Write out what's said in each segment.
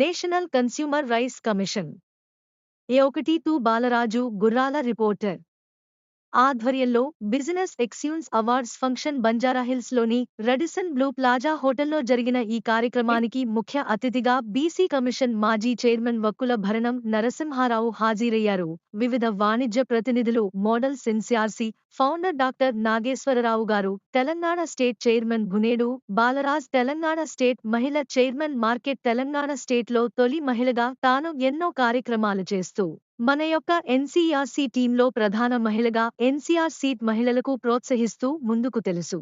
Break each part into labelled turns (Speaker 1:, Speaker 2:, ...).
Speaker 1: National consumer rights commission. ఏ ఒకటి తూ Balaraju Gurrala reporter. ఆధ్వర్యంలో బిజినెస్ ఎక్స్యూన్స్ అవార్డ్స్ ఫంక్షన్ బంజారాహిల్స్లోని రెడిసన్ బ్లూ ప్లాజా హోటల్లో జరిగిన ఈ కార్యక్రమానికి ముఖ్య అతిథిగా బీసీ కమిషన్ మాజీ చైర్మన్ వక్కుల భరణం నరసింహారావు హాజరయ్యారు. వివిధ వాణిజ్య ప్రతినిధులు model NCRC founder doctor Nageswara Rao గారు Telangana state chairman Gunedu Balaraj Telangana state మహిళ చైర్మన్ మార్కెట్ తెలంగాణ స్టేట్లో తొలి మహిళగా తాను ఎన్నో కార్యక్రమాలు చేస్తూ మన యొక్క ఎన్సీఆర్సీ టీంలో ప్రధాన మహిళగా ఎన్సీఆర్ సీట్ మహిళలకు ప్రోత్సహిస్తూ ముందుకు తెలుసు.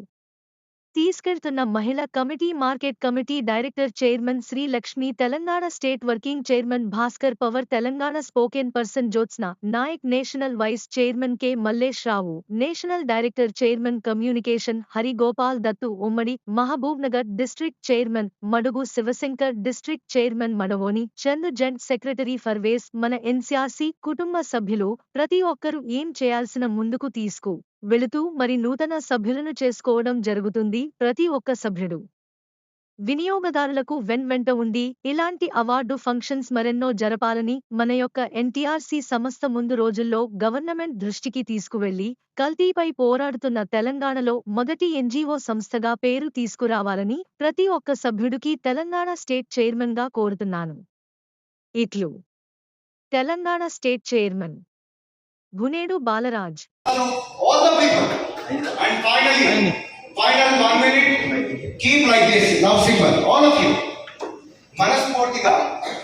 Speaker 1: తీసుకెళ్తున్న మహిళ committee market committee director chairman Shri Lakshmi Telangana state working chairman Bhaskar Pawar Telangana spoken person Jyotsna Naik national vice chairman K Mallesh Rao national director chairman communication Harigopal Dattu ఉమ్మడి Mahabubnagar district chairman Madugu Shivashankar district chairman Madavoni Chand joint secretary Parvez మన NCRC కుటుంబ సభ్యులు ప్రతి ఒక్కరూ ఏం చేయాల్సిన ముందుకు తీసుకు. వెళుతూ మరి నూతన సభ్యులను చేసుకోవడం జరుగుతుంది ప్రతి ఒక్క సభ్యుడు. వినియోగదారులకు వెన్ వెంట ఉండి ఇలాంటి అవార్డు ఫంక్షన్స్ మరెన్నో జరపాలని మన యొక్క ఎన్టీఆర్సీ సంస్థ ముందు రోజుల్లో గవర్నమెంట్ దృష్టికి తీసుకువెళ్ళి కల్తీపై పోరాడుతున్న తెలంగాణలో మొదటి ఎన్జీఓ సంస్థగా పేరు తీసుకురావాలని ప్రతి ఒక్క సభ్యుడికి తెలంగాణ స్టేట్ చైర్మన్గా కోరుతున్నాను. ఇట్లు. Telangana state chairman భునేడు Balraj
Speaker 2: all the people. And finally, final one minute, keep like this, now simple, all of you. మనస్ఫూర్తిగా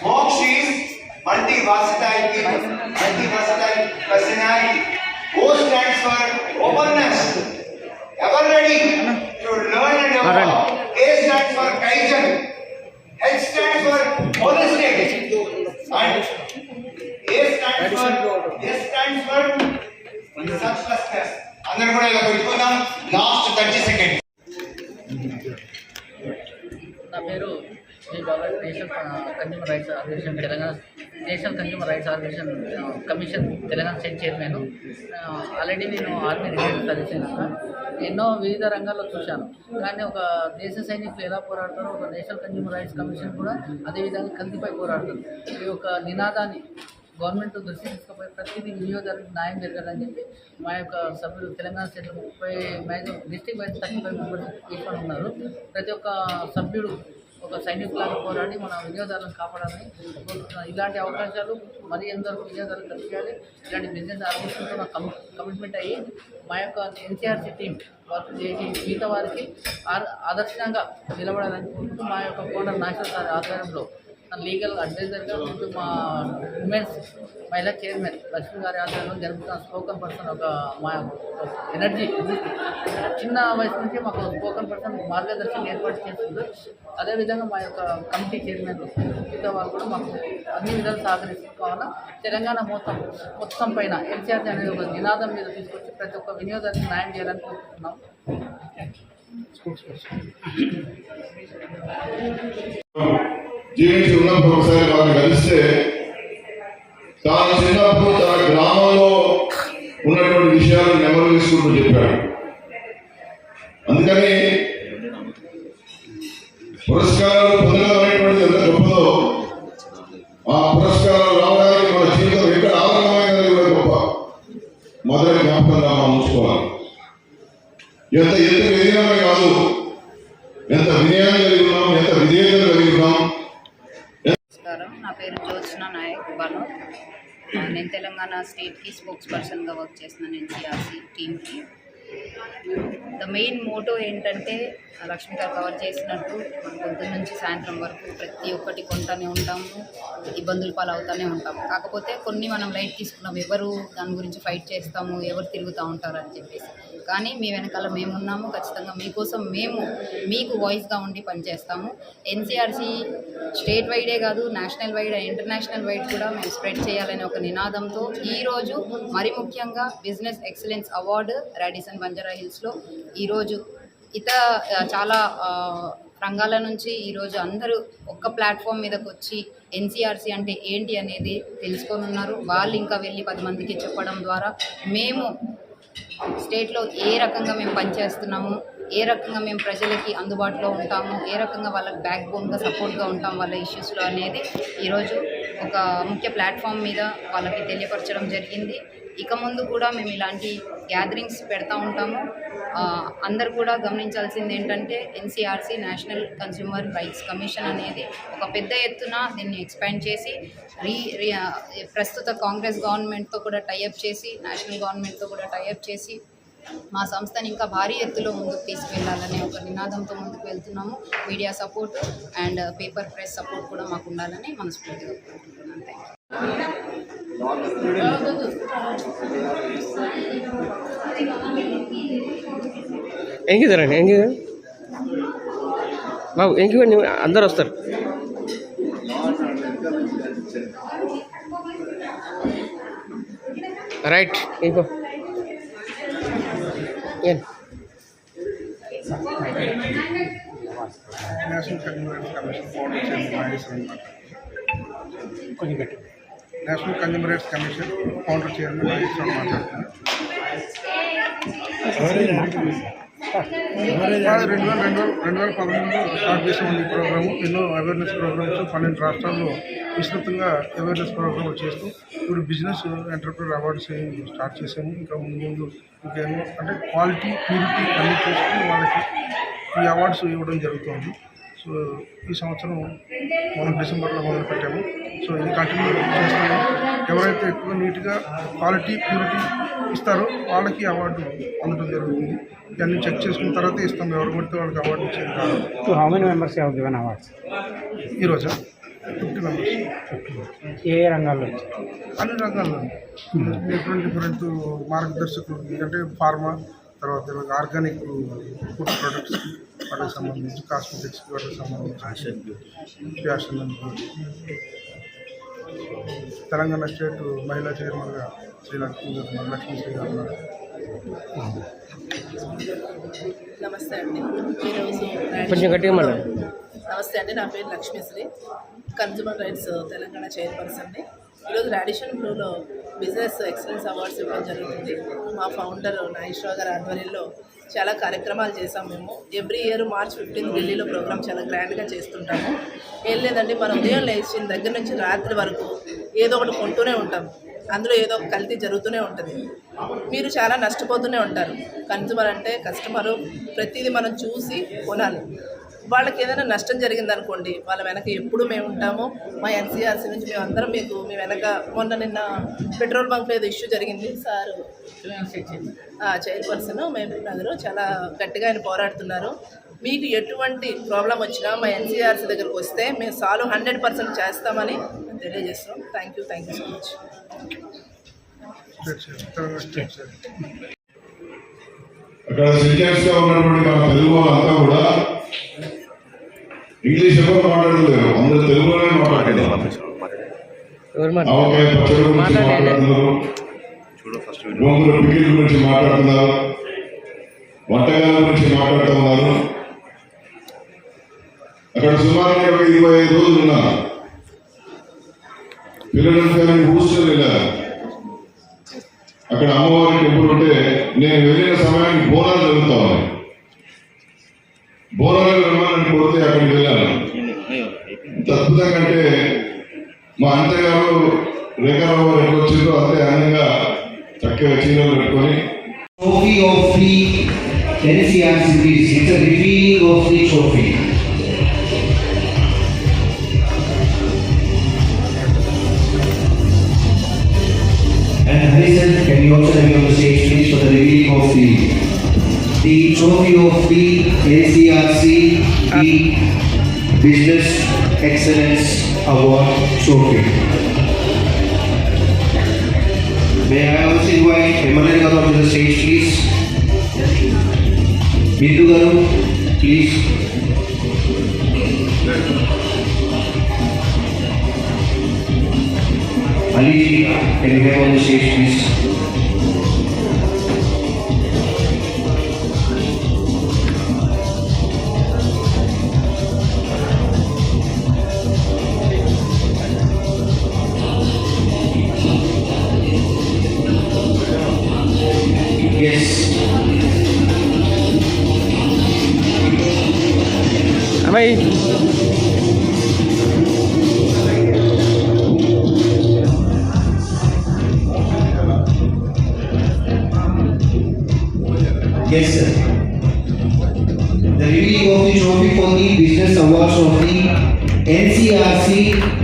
Speaker 2: Moksha is multi versatility multi versatile personality O stands for
Speaker 3: మీరు పేరు జీ బాబా national consumer rights organization Telangana national consumer rights organization commission Telangana state chairman already నేను army retired suggestion ఎన్నో వివిధ రంగాల్లో చూశాను. కానీ ఒక దేశ సైనికులు ఎలా పోరాడతారో ఒక నేషనల్ కన్జ్యూమర్ రైట్స్ కమిషన్ కూడా అదే విధంగా పోరాడుతుంది. ఈ యొక్క నినాదాన్ని గవర్నమెంట్ దృష్టి తీసుకుపోయి ప్రతిదీ వినియోగదారులకు న్యాయం జరగాలని చెప్పి మా యొక్క సభ్యులు తెలంగాణ స్టేట్లో ముప్పై maximum district wise thirty five members తీసుకొని ఉన్నారు. ప్రతి ఒక్క సభ్యుడు ఒక సైనికులాగా పోరాడి మన వినియోగదారులను కాపాడాలని ఇలాంటి అవకాశాలు మరి ఎందరో వినియోగదారులు కలిగాలి ఇలాంటి బిజినెస్ ఆర్గనైజేషన్తో నాకు కమిట్మెంట్ అయ్యి మా యొక్క ఎన్సీఆర్సీ టీం వర్క్ చేసి మిగతా వారికి ఆద- ఆదర్శంగా నిలబడాలని కోరుకుంటూ మా యొక్క ఫౌండర్ నేషనల్ సార్ ఆధ్వర్యంలో లీగల్ అడ్వైజర్గా ఉంటూ మా ఉమెన్స్ మహిళా చైర్మన్ లక్ష్మి గారి ఆధ్వర్యంలో జరుపుతున్న స్పోకన్ పర్సన్ ఒక మా ఎనర్జీ చిన్న వయసు నుంచి మాకు స్పోకన్ పర్సన్ మార్గదర్శనం ఏర్పాటు చేస్తుంది అదేవిధంగా మా యొక్క కమిటీ చైర్మన్ మిగతా వాళ్ళు కూడా మాకు అన్ని విధాలు సహకరిస్తుంది కావున తెలంగాణ మొత్తం మొత్తం పైన ఎన్సీఆర్ అనేది ఒక నినాదం మీద తీసుకొచ్చి ప్రతి ఒక్క వినియోగానికి న్యాయం చేయాలని కోరుకుంటున్నాం.
Speaker 4: జీవించి ఉన్నప్పుడు ఒకసారి వారిని కలిస్తే తాను చిన్నప్పుడు తన గ్రామంలో ఉన్నటువంటి విషయాలు నెమరు తీసుకుంటూ చెప్పాడు.
Speaker 5: తెలంగాణ స్టేట్కి స్పోక్స్ పర్సన్గా వర్క్ చేస్తున్నాను ఎన్సీఆర్సీ టీమ్కి. ద మెయిన్ మోటో ఏంటంటే లక్ష్మి గారు కవర్ చేసినట్టు మనం పొద్దున్న నుంచి సాయంత్రం వరకు ప్రతి ఒక్కటి కొంటానే ఉంటాము ఇబ్బందులు పాలవుతూనే ఉంటాము. కాకపోతే కొన్ని మనం లైట్ తీసుకున్నాం ఎవరు దాని గురించి ఫైట్ చేస్తాము ఎవరు తిరుగుతూ ఉంటారు అని చెప్పేసి. కానీ మీ వెనకాల మేము ఉన్నాము ఖచ్చితంగా మీకోసం మేము మీకు వాయిస్గా ఉండి పనిచేస్తాము. ఎన్సీఆర్సీ స్టేట్ వైడే కాదు నేషనల్ వైడ్ ఇంటర్నేషనల్ వైడ్ కూడా మేము స్ప్రెడ్ చేయాలనే ఒక నినాదంతో ఈరోజు మరి ముఖ్యంగా business excellence award Radisson Banjara హిల్స్లో ఈరోజు ఇతర చాలా రంగాల నుంచి ఈరోజు అందరూ ఒక్క ప్లాట్ఫామ్ మీదకి వచ్చి ఎన్సీఆర్సీ అంటే ఏంటి అనేది తెలుసుకొని ఉన్నారు. వాళ్ళు ఇంకా వెళ్ళి పది మందికి చెప్పడం ద్వారా మేము స్టేట్లో ఏ రకంగా మేము పనిచేస్తున్నాము ఏ రకంగా మేము ప్రజలకి అందుబాటులో ఉంటాము ఏ రకంగా వాళ్ళకి బ్యాక్ బోన్గా సపోర్ట్గా ఉంటాం వాళ్ళ ఇష్యూస్లో అనేది ఈరోజు ఒక ముఖ్య ప్లాట్ఫామ్ మీద వాళ్ళకి తెలియపరచడం జరిగింది. ఇక ముందు కూడా మేము ఇలాంటి గ్యాదరింగ్స్ పెడతా ఉంటాము. అందరు కూడా గమనించాల్సింది ఏంటంటే NCRC national consumer rights commission అనేది ఒక పెద్ద ఎత్తున దీన్ని ఎక్స్పాండ్ చేసి రీ ప్రస్తుత కాంగ్రెస్ గవర్నమెంట్తో కూడా టైఅప్ చేసి నేషనల్ గవర్నమెంట్తో కూడా టైఅప్ చేసి మా సంస్థని ఇంకా భారీ ఎత్తులో ముందుకు తీసుకెళ్ళాలనే ఒక నినాదంతో ముందుకు వెళ్తున్నాము. Media support and paper press support కూడా మాకు ఉండాలని మనస్ఫూర్తిగా కోరుకుంటున్నాను. థ్యాంక్ యూ
Speaker 6: ఎంకిదారండి ఎంకిదా బాబు ఎంకి అందరు వస్తారు. రైట్ ఇంకో. ఏం
Speaker 7: నేషనల్ కన్జ్యూమర్ కమిషన్ నాగేశ్వరం మాట్లాడుతున్నాను national consumer rights commission founder chairman మాట్లాడుతున్నాను రెండు వేల రెండు వేల రెండు వేల పదమూడులో స్టార్ట్ చేసిన ఈ ప్రోగ్రాము ఎన్నో అవేర్నెస్ ప్రోగ్రామ్స్ పన్నెండు రాష్ట్రాల్లో విస్తృతంగా అవేర్నెస్ ప్రోగ్రామ్ చేస్తూ ఇప్పుడు బిజినెస్ ఎంటర్ప్రైర్ అవార్డ్స్ స్టార్ట్ చేసాము ఇంకా ముందు ముందు ఇంకేమో అంటే క్వాలిటీ ప్యూరిటీ అన్ని చూసుకుని వాళ్ళకి ఈ అవార్డ్స్ ఇవ్వడం జరుగుతుంది. సో ఈ సంవత్సరం మనం డిసెంబర్లో మొదలుపెట్టాము. సో ఇది కంటిన్యూ చేస్తాము. ఎవరైతే ఎక్కువ నీట్గా క్వాలిటీ ప్యూరిటీ ఇస్తారో వాళ్ళకి అవార్డు అందడం జరుగుతుంది. ఇవన్నీ చెక్ చేసుకున్న తర్వాత ఇస్తాం ఎవరు పడితే వాళ్ళకి అవార్డు ఇచ్చేది కాదు.
Speaker 8: You have given awards?
Speaker 7: ఈరోజు ఫిఫ్టీ మెంబర్స్.
Speaker 8: ఏ ఏ రంగాల్లో?
Speaker 7: అన్ని రంగాల్లో. డిఫరెంట్ డిఫరెంట్ మార్గదర్శకులు. అంటే ఫార్మా తర్వాత ఆర్గానిక్ ఫుడ్ ప్రొడక్ట్స్కి వాటికి సంబంధించి కాస్మెటిక్స్కి వాటికి సంబంధించి. Fashion beauty. తెలంగాణ స్టేట్ మహిళా చైర్మన్గా శ్రీలక్ష్మి గారు మన లక్ష్మీ శ్రీ గారు ఉన్నారు.
Speaker 9: నమస్తే అండి ఈరోజు
Speaker 6: కొంచెం గట్టిగా మాట్లాడు.
Speaker 9: నమస్తే అండి నా పేరు లక్ష్మీశ్రీ కన్జ్యూమర్ రైట్స్ తెలంగాణ చైర్పర్సన్ని ఈరోజు రాడిషన్ బ్లూలో బిజినెస్ ఎక్సలెన్స్ అవార్డ్స్ ఇవ్వడం జరుగుతుంది మా ఫౌండర్ నాగేశ్వరరావు గారి ఆధ్వర్యంలో చాలా కార్యక్రమాలు చేసాం మేము. ఎవ్రీ ఇయర్ మార్చ్ ఫిఫ్టీన్త్ ఢిల్లీలో ప్రోగ్రామ్ చాలా గ్రాండ్గా చేస్తుంటాము. ఏం లేదండి మనం ఉదయం లేచిన దగ్గర నుంచి రాత్రి వరకు ఏదో ఒకటి కొంటూనే ఉంటాం. అందులో ఏదో ఒక కల్తీ జరుగుతూనే ఉంటుంది. మీరు చాలా నష్టపోతూనే ఉంటారు. కన్జ్యూమర్ అంటే కస్టమరు ప్రతిదీ మనం చూసి కొనాలి. వాళ్ళకి ఏదైనా నష్టం జరిగిందనుకోండి వాళ్ళ వెనక ఎప్పుడు మేము ఉంటాము మా ఎన్సీఆర్సీ నుంచి మేము అందరం మీకు మీ వెనక మొన్న నిన్న పెట్రోల్ బంక్ ఏదో ఇష్యూ జరిగింది. సార్. చైర్పర్సన్ మేము నగరు చాలా గట్టిగా ఆయన పోరాడుతున్నారు. మీకు ఎటువంటి ప్రాబ్లం వచ్చినా మా ఎన్సీఆర్సీ దగ్గరకు వస్తే మేము సాల్వ్ హండ్రెడ్ పర్సెంట్ చేస్తామని తెలియజేస్తున్నాం. Thank you thank you so much
Speaker 7: state chair Telangana state chair
Speaker 4: అక్కడ సెంటెన్స్గా ఉన్నటువంటి మన తెలుగు వాళ్ళంతా కూడా ఇంగ్లీష్ ఎవరు మాట్లాడలేరు అందరూ తెలుగులోనే మాట్లాడారు
Speaker 6: ఎవరు మాట
Speaker 4: ఆవకాయ పచ్చడి గురించి మాట్లాడుతున్నారు. గోంగూర పికిల్ గురించి మాట్లాడుతున్నారు. వంటకాల గురించి మాట్లాడుతున్నారు. అక్కడ సుమారుగా ఒక ఇరవై ఐదు రోజులు ఉన్నా పిల్లల కూర్చొని అక్కడ అమ్మవారి టెంపుల్ ఉంటే నేను వెళ్ళిన సమయానికి బోనాలు జరుగుతా ఉన్నాయి బోనాలు రమ్మని కొడితే అక్కడికి వెళ్ళాను ఇంత అద్భుతంగా అంటే మా అంతగారు రేఖారావు గారు ఎట్లా వచ్చిందో అంతే అందంగా చక్కగా చీరలు పెట్టుకొని
Speaker 10: trophy of the NCR series. It's a revealing of the trophy. Award Trophy. May I also invite Emmanuel Garu to the stage, please? Bindu Garu, please. Ali, can you come on the stage, please?
Speaker 6: Ano?
Speaker 10: Yes, sir. The reading of the trophy for the business awards of the NCRC